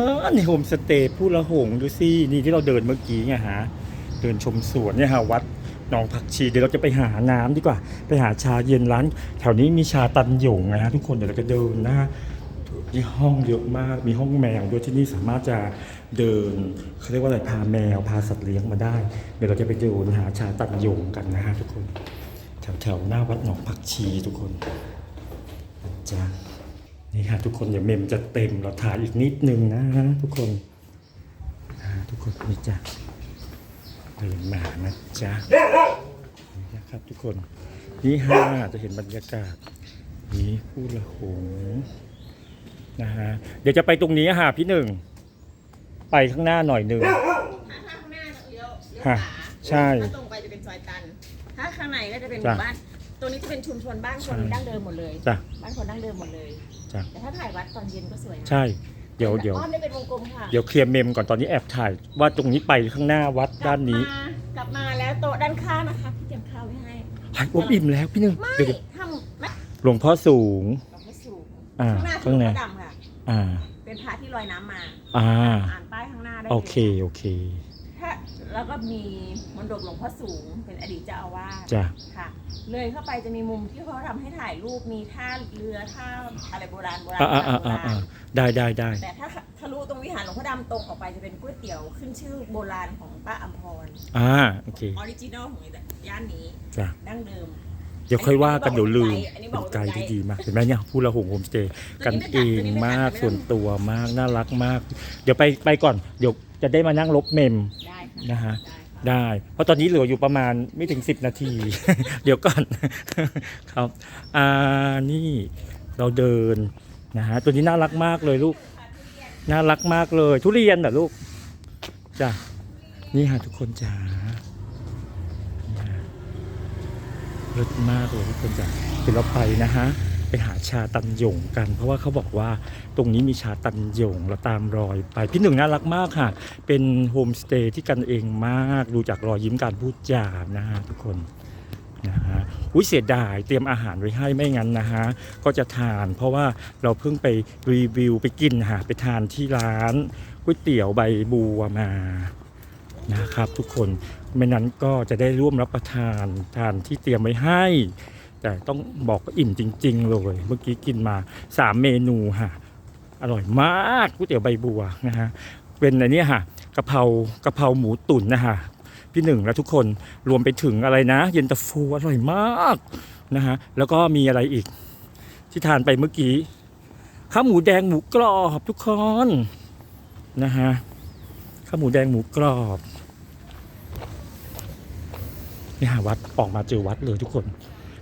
ออนี่โฮมสเตย์ผู้ละหงดูสินี่ที่เราเดินเมื่อกี้ไงฮะเดินชมสวนเนี่ยฮะวัดหนองผักชีเดี๋ยวเราจะไปหาน้ำดีกว่า ไปหาชาเย็นร้าน แถวนี้มีชาตันหยงนะฮะทุกคนเดี๋ยวเราจะเดินนะฮะมีห้องเยอะมากมีห้องแมวด้วยที่นี่สามารถจะเดินเขาเรียกว่าอะไรพาแมวพาสัตว์เลี้ยงมาได้ เดี๋ยวเราจะไปเดินหาชาตันหยงกันนะฮะทุกคน แถวแถวๆหน้าวัดหนองผักชีทุกคนจ้า นี่ค่ะทุกคนอย่าเมมจะเต็มเราถ่ายอีกนิดนึงนะทุกคนอ่าทุกคนนี่จ้ะเดินมานะจ๊ะนี่นะครับทุกคนนี่ห้าจะเห็นบรรยากาศนี่ผู้ละหงนะฮะเดี๋ยวจะไปตรงนี้ฮะพี่หนึ่ง ไปข้างหน้าหน่อยหนึ่งถ้าข้างหน้าเลี้ยวเลี้ยวขฮะวาใช่ ถ้าตรงไปจะเป็นซอยตัน ถ้าข้างในก็จะเป็นหจ้ะมู่บ้าน ตรงนี้จะเป็นชุมชนบ้านคนใช่ดั้งเดิมหมดเลยจ้ะ บ้านคนดั้งเดิมหมดเลยจ้ะ แต่ถ้าถ่ายวัดตอนเย็นก็สวยนะใช่ เดี๋ยวเดี๋ยวอ้อมได้เป็นวงกลมค่ะเดี๋ยวเคลียร์เมมก่อนตอนนี้แอบถ่ายว่าตรงนี้ไปข้างหน้าวัดด้านนี้กลับมากลับมาแล้วโต๊ะด้านข้างนะคะพี่เตรียมข้าวไว้ให้ไอ้อมอิ่มแล้วพี่หนึ่งไม่เดี๋ยวเดี๋ยวทำไม่หลวงพ่อสูงดอกไม้สูงอ่า ข้างหน้าข้างในคือพระดำค่ะ อ่า เป็นพระที่ลอยน้ำมา อ่า อ่านป้ายข้างหน้าได้โอลยเค โอเคถ้า แล้วก็มีมณฑปหลวงพ่อสูงเป็นอดีตเจ้าอาวาสจ้ะ ค่ะ เลยเข้าไปจะมีมุมที่เขาทำให้ถ่ายรูปมีท่าเรือท่าอะไรโบราณโบราณอ่าอ่าโบอ่าราอ่าณได้ได้ได้แต่ถ้าทะลุตรงวิหารหลวงพ่อดำตรงออกไปจะเป็นก๋วยเตี๋ยวขึ้นชื่อโบราณของป้าอัมพรอ่าโอเคออริจินอลของย่านนี้จ้ะดั้งเดิม เดี๋ยวค่อยว่ากันเดี๋ยวลืมอันนี้บเป็อกนว่าไกด์เป็นไกด์ที่ดีมากเห็นไหมเนี่ยพูดละหงโฮมสเตย์ตัวกันนี้ไม่เอตัดงตัวนี้ไม่ตัดมากไม่ต้องส่วนตัวมากน่ารักมาก เดี๋ยวไปไปก่อนเดี๋ยวจะได้มานั่งลบเมม ได้ค่ะ นะฮะได้ค่ะได้ เพราะตอนนี้เหลืออยู่ประมาณไม่ถึง 10 นาที เดี๋ยวก่อนครับอ่านี่เราเดินนะฮะตัวนี้น่ารักมากเลยลูก น่ารักมากเลย ทุเรียนเหรอลูกจ้ะนี่ฮะทุกคนจ้านี่ฮะเลิศมากเลยทุกคนจ้ะเดี๋ยวเราไปนะฮะ ไปหาชาตันหยงกัน เพราะว่าเขาบอกว่าตรงนี้มีชาตันหยงเราตามรอยไป พี่หนึ่งน่ารักมากค่ะ เป็นโฮมสเตย์ที่กันเองมากดูจากรอยยิ้มการพูดจานะฮะทุกคนนะฮะอุ้ยเสียดายเตรียมอาหารไว้ให้ไม่งั้นนะฮะก็จะทาน เพราะว่าเราเพิ่งไปรีวิวไปกินฮะไปทานที่ร้านก๋วยเตี๋ยวใบบัวมานะครับทุกคนไม่นั้นก็จะได้ร่วมรับประทานทานที่เตรียมไว้ให้ แต่ต้องบอกอิ่มจริง ๆ เลย เมื่อกี้กินมาสามเมนูฮะอร่อยมากก๋วยเตี๋ยวใบบัวนะฮะเป็นอันนี้ฮะกะเพรากะเพราหมูตุ๋นนะฮะพี่หนึ่งและทุกคนรวมไปถึงอะไรนะ เย็นตาโฟอร่อยมากนะฮะแล้วก็มีอะไรอีก ที่ทานไปเมื่อกี้ข้าวหมูแดงหมูกรอบทุกคนนะฮะข้าวหมูแดงหมูกรอบนี่ฮะวัดออกมาเจอวัดเลยทุกคน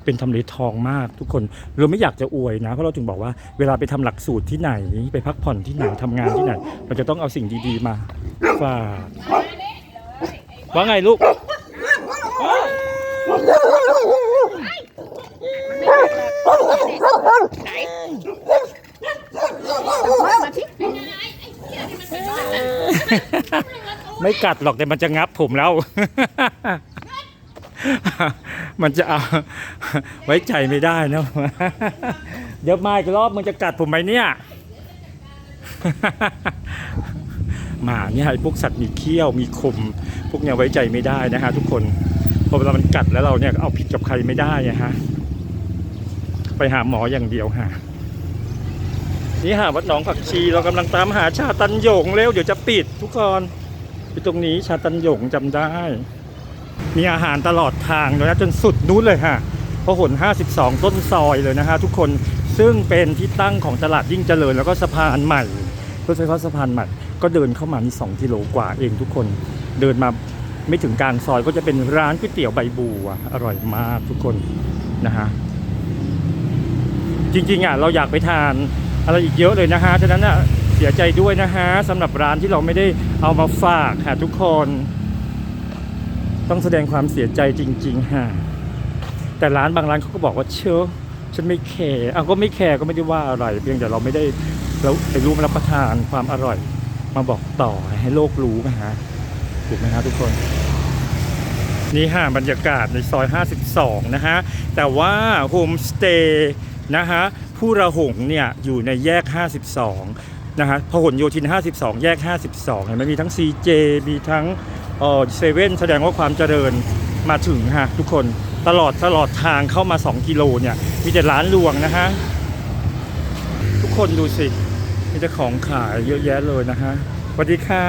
เป็นทำเลทองมากทุกคน เราไม่อยากจะอวยนะ เพราะเราถึงบอกว่าเวลาไปทำหลักสูตรที่ไหน ไปพักผ่อนที่ไหนทำงานที่ไหน เราจะต้องเอาสิ่งดีๆมาฝากว่าไงลูกไม่กัดหรอกแต่มันจะงับผมแล้ว มันจะเอาไว้ใจไม่ได้นะเดี๋ยวมาอีกรอบมันจะกัดผมไหมเนี่ยหมาเนี่ยไอ้พวกสัตว์มีเขี้ยวมีคม พวกเนี้ยไว้ใจไม่ได้นะฮะทุกคนพอเวลามันกัดแล้วเราเนี่ยเอาผิดกับใครไม่ได้อะฮะไปหาหมออย่างเดียวฮะนี่ฮะวัดหนองผักชีเรากำลังตามหาชาตันหยงเร็วเดี๋ยวจะปิดทุกคนไปตรงนี้ชาตันหยงจำได้ มีอาหารตลอดทางเลยนะจนสุดนู้นเลยฮะพหล52 ต้นซอยเลยนะฮะทุกคนซึ่งเป็นที่ตั้งของตลาดยิ่งเจริญแล้วก็สะพานใหม่รถไฟฟ้าสะพานใหม่ก็เดินเข้ามานี่2กิโลกว่าเองทุกคนเดินมาไม่ถึงกลางซอยก็จะเป็นร้านก๋วยเตี๋ยวใบบัวอร่อยมากทุกคนนะฮะจริงๆอะเราอยากไปทานอะไรอีกเยอะเลยนะฮะฉะนั้นอะเสียใจด้วยนะฮะสำหรับร้านที่เราไม่ได้เอามาฝากค่ะทุกคน ต้องแสดงความเสียใจจริง ๆฮะแต่ร้านบางร้านเขาก็บอกว่าเชื่อฉันไม่แคร์เอาก็ไม่แคร์ก็ไม่ได้ว่าอะไร เพียงแต่เราไม่ได้เราไปรู้รับประทานความอร่อย มาบอกต่อให้โลกรู้นะฮะถูกไหมฮะทุกคนนี่ฮะบรรยากาศในซอย 52 นะฮะ แต่ว่าโฮมสเตย์นะฮะผู้ระหงเนี่ยอยู่ในแยก 52 นะฮะพหลโยธิน 52 แยก 52 เห็นไหมมีทั้ง CJ มีทั้ง เอ่อเซเว่นแสดงว่าความเจริญมาถึงฮะทุกคนตลอดตลอดทางเข้ามา 2 กิโลเนี่ยมีแต่ร้านรวงนะฮะทุกคนดูสิ มีแต่ของขายเยอะแยะเลยนะฮะสวัสดีค่ะ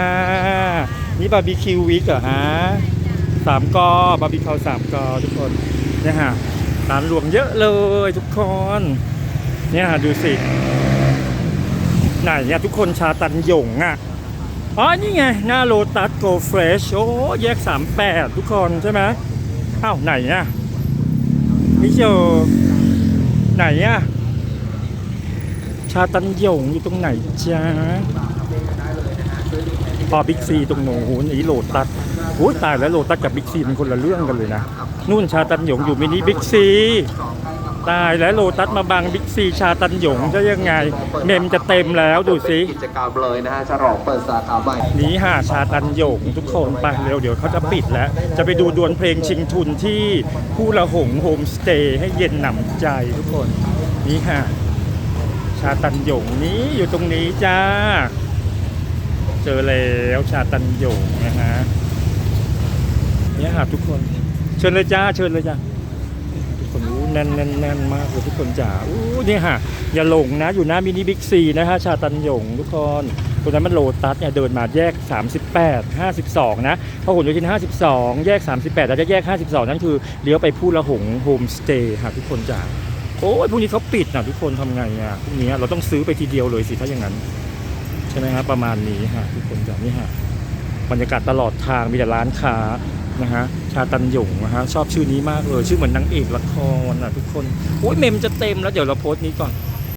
นี่บาร์บีคิววิกเหรอฮะสามกอบาร์บีคิวสามกอทุกคนเนี่ยฮะร้านรวงเยอะเลยทุกคนเนี่ยฮะดูสิไหนเนี่ยทุกคนชาตันหยงอะ อ๋อ นี่ไง หน้าโลตัสโกเฟรชโอ้แยก 38 ทุกคนใช่ไหมอ้าวไหนอะไม่เจอไหนอะชาตันหยงอยู่ตรงไหนจ้าพอบิ๊กซีตรงโน้นนี่โลตัสโอ้ตายแล้วโลตัสกับบิ๊กซีมันคนละเรื่องกันเลยนะ นู่นชาตันหยงอยู่มินิบิ๊กซี ตายแล้วโลตัสมาบังบิ๊กซีชาตันหยงจะยังไง เมมจะเต็มแล้วดูสิกิจกรรมเลยนะฮะฉลองเปิดสาขาใหม่หนีหาชาตันหยงทุกคนไปเร็วเดี๋ยวเขาจะปิดแล้ว จะไปดูดวลเพลงชิงทุนที่ผู้ละหงโฮมสเตย์ให้เย็นหนำใจทุกคนนี่ค่ะ ชาตันหยงนี้อยู่ตรงนี้จ้า เจอแล้วชาตันหยงนะฮะเนี่ยค่ะทุกคน เชิญเลยจ้า เชิญเลยจ้าทุกคนอู้ แน่นแน่นแน่นมากเลยทุกคนจ้าอู้นี่ยค่ะอย่าหลงนะอยู่หน้ามินิบิ๊กซีนะฮะชาตันหยงทุกคนตรงนั้นมันโลตัสเนี่ยเดินมาแยก 38 52 นะพอหลโยธิน 52 แยก 38 แล้วจะแยก 52 นั่นคือเลี้ยวไปผู้ละหงโฮมสเตย์ค่ะทุกคนจ้าโอ้ยพรุ่งนี้เขาปิดนะทุกคนทำไงอะพรุ่งนี้เราต้องซื้อไปทีเดียวเลยสิถ้าอย่างนั้น ใช่ไหมฮะประมาณนี้ฮะทุกคนจ้านี่ฮะบรรยากาศตลอดทางมีแต่ร้านค้า นะฮะชาตันหยงนะฮะชอบชื่อนี้มากเลย ชื่อเหมือนนางเอกละครอะทุกคนโอ้ยเมมจะเต็มแล้วเดี๋ยวเราโพสต์นี้ก่อน